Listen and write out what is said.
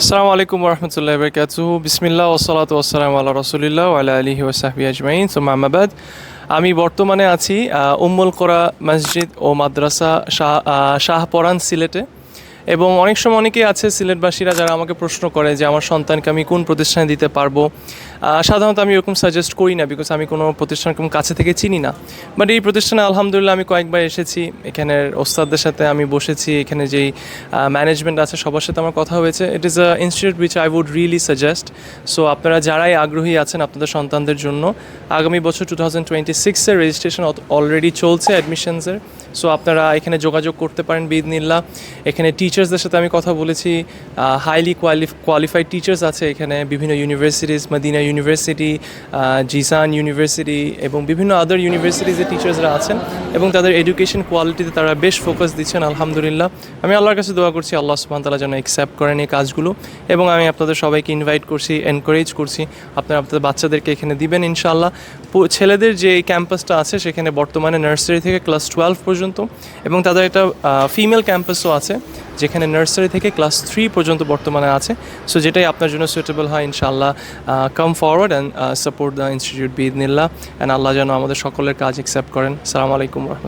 আসসালামু আলাইকুম রহমতুল্লাহ বরকাতু বিসমিল্লাহ ওসলাত ওসালাম আল্লাহ রসুলিল্লাহ আল্লাহ আলহি ওসাহবি আজমাইন। সো মাহমাবাদ আমি বর্তমানে আছি উম্মুল কোরা মসজিদ ও মাদ্রাসা শাহ শাহপরান সিলেটে। এবং অনেক সময় অনেকেই আছে সিলেটবাসীরা যারা আমাকে প্রশ্ন করে যে আমার সন্তানকে আমি কোন প্রতিষ্ঠানে দিতে পারব। সাধারণত আমি এরকম সাজেস্ট করি না বিকজ আমি কোনো প্রতিষ্ঠান কোনো কাছে থেকে চিনি না। বাট এই প্রতিষ্ঠানে আলহামদুলিল্লাহ আমি কয়েকবার এসেছি। এখানের ওস্তাদদের সাথে আমি বসেছি। এখানে যেই ম্যানেজমেন্ট আছে সবার সাথে আমার কথা হয়েছে। It is a institute which I would really suggest so আপনারা যারাই আগ্রহী আছেন আপনাদের সন্তানদের জন্য, আগামী বছর টু থাউজেন্ড টোয়েন্টি সিক্সের রেজিস্ট্রেশন অলরেডি চলছে অ্যাডমিশনসের সো আপনারা এখানে যোগাযোগ করতে পারেন বিদনিল্লা এখানে টিচার্সদের সাথে আমি কথা বলেছি। হাইলি কোয়ালি কোয়ালিফাইড টিচার্স আছে এখানে। বিভিন্ন universities Medina university Jazan university এবং বিভিন্ন আদার ইউনিভার্সিটিজের টিচার্সরা আছেন এবং তাদের এডুকেশন কোয়ালিটিতে তারা বেশ ফোকাস দিচ্ছেন, আলহামদুলিল্লাহ। আমি আল্লাহর কাছে দোয়া করছি, আল্লাহ সুবহান তালা যেন অ্যাকসেপ্ট করেন এই কাজগুলো এবং আমি আপনাদের সবাইকে ইনভাইট করছি এনকারেজ করছি। আপনারা আপনাদের বাচ্চাদেরকে এখানে দিবেন, ইনশাআল্লাহ। ছেলেদের যে ক্যাম্পাসটা আছে, সেখানে বর্তমানে নার্সারি থেকে ক্লাস টুয়েলভ পর্যন্ত এবং তাদের একটা ফিমেল ক্যাম্পাসও আছে, যেখানে নার্সারি থেকে ক্লাস থ্রি পর্যন্ত বর্তমানে আছে। সো যেটাই আপনার জন্য সুইটেবল হয়, ইনশাআল্লাহ come forward and support the institute বিদনিল্লাহ and আল্লাহ যেন আমাদের সকলের কাজ অ্যাকসেপ্ট করেন। সালাম আলাইকুম রহমতুল্লাহ।